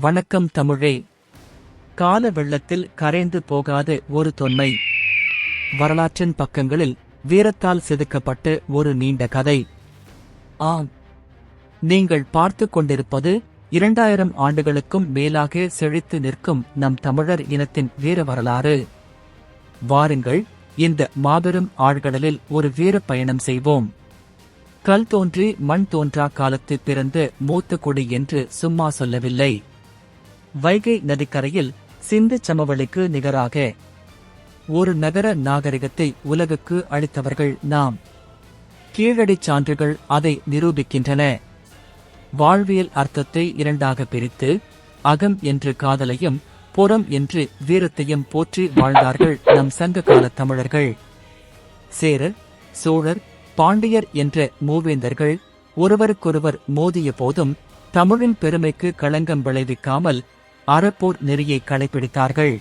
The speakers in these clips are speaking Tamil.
வணக்கம் தமிழே. கால வெள்ளத்தில் கரைந்து போகாத ஒரு தொன்மை. வரலாற்றின் பக்கங்களில் வீரத்தால் செதுக்கப்பட்ட ஒரு நீண்ட கதை. ஆம். நீங்கள் பார்த்து கொண்டிருப்பது இரண்டாயிரம் ஆண்டுகளுக்கும் மேலாக செழித்து நிற்கும் நம் தமிழர் இனத்தின் வீர வரலாறு. வாருங்கள் இந்த மாபெரும் ஆழ்கடலில் ஒரு வீர பயணம் செய்வோம். கல் தோன்றி மண் தோன்றா காலத்து பிறந்த மூத்த கொடி என்று சும்மா சொல்லவில்லை. வைகை நதிக்கரையில் சிந்து சமவெளிக்கு நிகராக. ஒரு நகர நாகரிகத்தை உலகுக்கு அளித்தவர்கள் நாம். கீழடிச் சான்றுகள் அதை நிரூபிக்கின்றன. வாழ்வியல் அர்த்தத்தை இரண்டாக பிரித்து அகம் என்று காதலையும் புறம் என்று வீரத்தையும் போற்றி வாழ்ந்தார்கள் நம் சங்க கால தமிழர்கள். சேரர் சோழர் பாண்டியர் என்ற மூவேந்தர்கள் ஒருவருக்கொருவர் மோதிய போதும் தமிழின் பெருமைக்கு களங்கம் விளைவிக்காமல் அறப்போர் நெறியை கடைபிடித்தார்கள்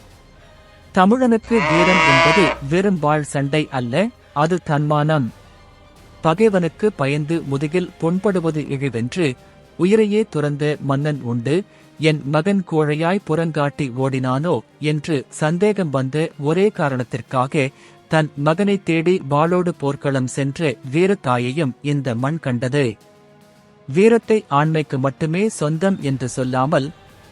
தமிழனுக்கு வீரம் என்பது வெறும் வாழ் சண்டை அல்ல அது தன்மானம். பகைவனுக்கு பயந்து முதுகில் பொன்படுவது இழிவென்று உயிரையே துறந்த மன்னன் உண்டு என் மகன் கோழையாய் புறங்காட்டி ஓடினானோ என்று சந்தேகம் வந்த ஒரே காரணத்திற்காக தன் மகனை தேடி வாளோடு போர்க்களம் சென்ற வீரத்தாயையும் இந்த மண் கண்டது. வீரத்தை ஆண்மைக்கு மட்டுமே சொந்தம் என்று சொல்லாமல்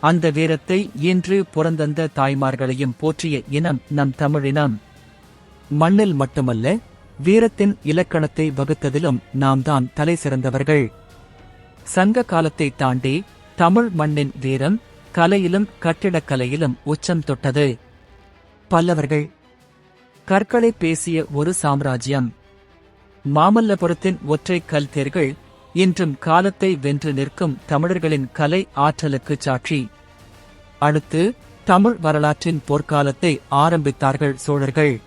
அந்த வீரத்தை இன்று புறந்தந்த தாய்மார்களையும் போற்றிய இனம் நம் தமிழினம். மண்ணில் மட்டுமல்ல வீரத்தின் இலக்கணத்தை வகுத்ததிலும் நாம் தான் தலை சிறந்தவர்கள். சங்க காலத்தை தாண்டி தமிழ் மண்ணின் வீரம் கலையிலும் கட்டிடக்கலையிலும் உச்சம் தொட்டது. பல்லவர்கள் கற்களை பேசிய ஒரு சாம்ராஜ்யம். மாமல்லபுரத்தின் ஒற்றை கல் தேர்கள் இன்றும் காலத்தை வென்று நிற்கும் தமிழர்களின் கலை ஆற்றலுக்கு சாட்சி. அடுத்து தமிழ் வரலாற்றின் போர்க்காலத்தை ஆரம்பித்தார்கள் சோழர்கள்.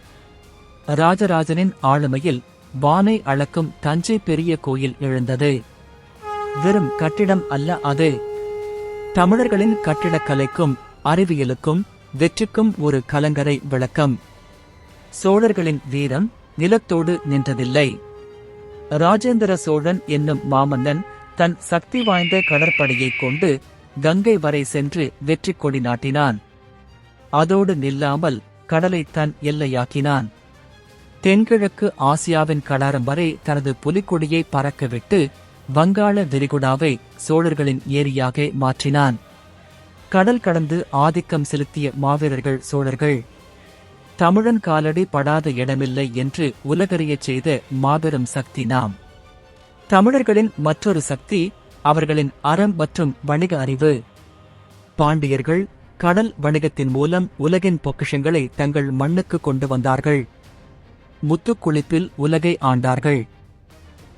ராஜராஜனின் ஆளுமையில் வானை அளக்கும் தஞ்சை பெரிய கோயில் எழுந்தது. வெறும் கட்டிடம் அல்ல அது. தமிழர்களின் கட்டிடக்கலைக்கும் அறிவியலுக்கும் வெற்றிக்கும் ஒரு கலங்கரை விளக்கம். சோழர்களின் வீரம் நிலத்தோடு நின்றதில்லை. ராஜேந்திர சோழன் என்னும் மாமன்னன் தன் சக்தி வாய்ந்த கடற்படையைக் கொண்டு கங்கை வரை சென்று வெற்றி கொடி நாட்டினான். அதோடு நில்லாமல் கடலை தன் எல்லையாக்கினான். தென்கிழக்கு ஆசியாவின் கடாரம் வரை தனது புலிக்கொடியை பறக்கவிட்டு வங்காள விரிகுடாவை சோழர்களின் ஏரியாக மாற்றினான். கடல் கடந்து ஆதிக்கம் செலுத்திய மாவீரர்கள் சோழர்கள். தமிழன் காலடி படாத இடமில்லை என்று உலகறியச் செய்த மாபெரும் சக்தி நாம். தமிழர்களின் மற்றொரு சக்தி அவர்களின் அறம் மற்றும் வணிக அறிவு. பாண்டியர்கள் கடல் வணிகத்தின் மூலம் உலகின் பொக்கிஷங்களை தங்கள் மண்ணுக்கு கொண்டு வந்தார்கள். முத்துக்குளிப்பில் உலகை ஆண்டார்கள்.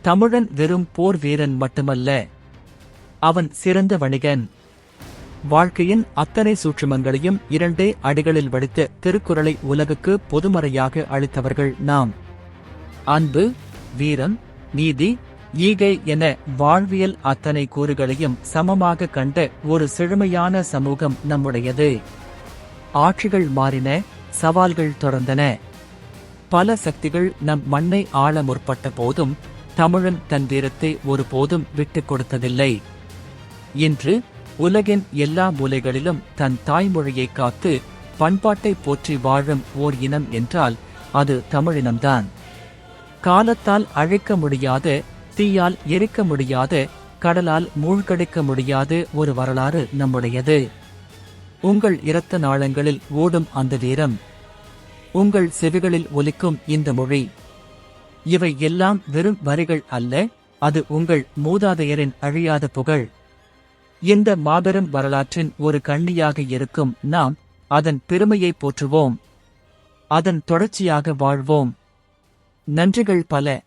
தமிழன் வெறும் போர் வீரன் மட்டுமல்ல அவன் சிறந்த வணிகன். வாழ்க்கையின் அத்தனை சூட்சுமங்களையும் இரண்டே அடிகளில் வடித்த திருக்குறளை உலகுக்கு பொதுமறையாக அளித்தவர்கள் நாம். அன்பு வீரம் நீதி ஈகை என வாழ்வியல் அத்தனை கூறுகளையும் சமமாக கண்ட ஒரு செழுமையான சமூகம் நம்முடையது. ஆட்சிகள் மாறின சவால்கள் தொடர்ந்தன. பல சக்திகள் நம் மண்ணை ஆள முற்பட்ட போதும் தமிழன் தன் வீரத்தை ஒருபோதும் விட்டுக் கொடுத்ததில்லை. இன்று உலகின் எல்லா மூலைகளிலும் தன் தாய்மொழியை காத்து பண்பாட்டை போற்றி வாழும் ஓர் இனம் என்றால் அது தமிழினம்தான். காலத்தால் அழைக்க முடியாத தீயால் எரிக்க முடியாத கடலால் மூழ்கடிக்க முடியாத ஒரு வரலாறு நம்முடையது. உங்கள் இரத்த நாளங்களில் ஓடும் அந்த வீரம் உங்கள் செவிகளில் ஒலிக்கும் இந்த மொழி. இவை எல்லாம் வெறும் வரிகள் அல்ல அது உங்கள் மூதாதையரின் அழியாத புகழ். இந்த மாபெரும் வரலாற்றின் ஒரு கண்ணியாக இருக்கும் நாம் அதன் பெருமையை போற்றுவோம். அதன் தொடர்ச்சியாக வாழ்வோம். நன்றிகள் பல.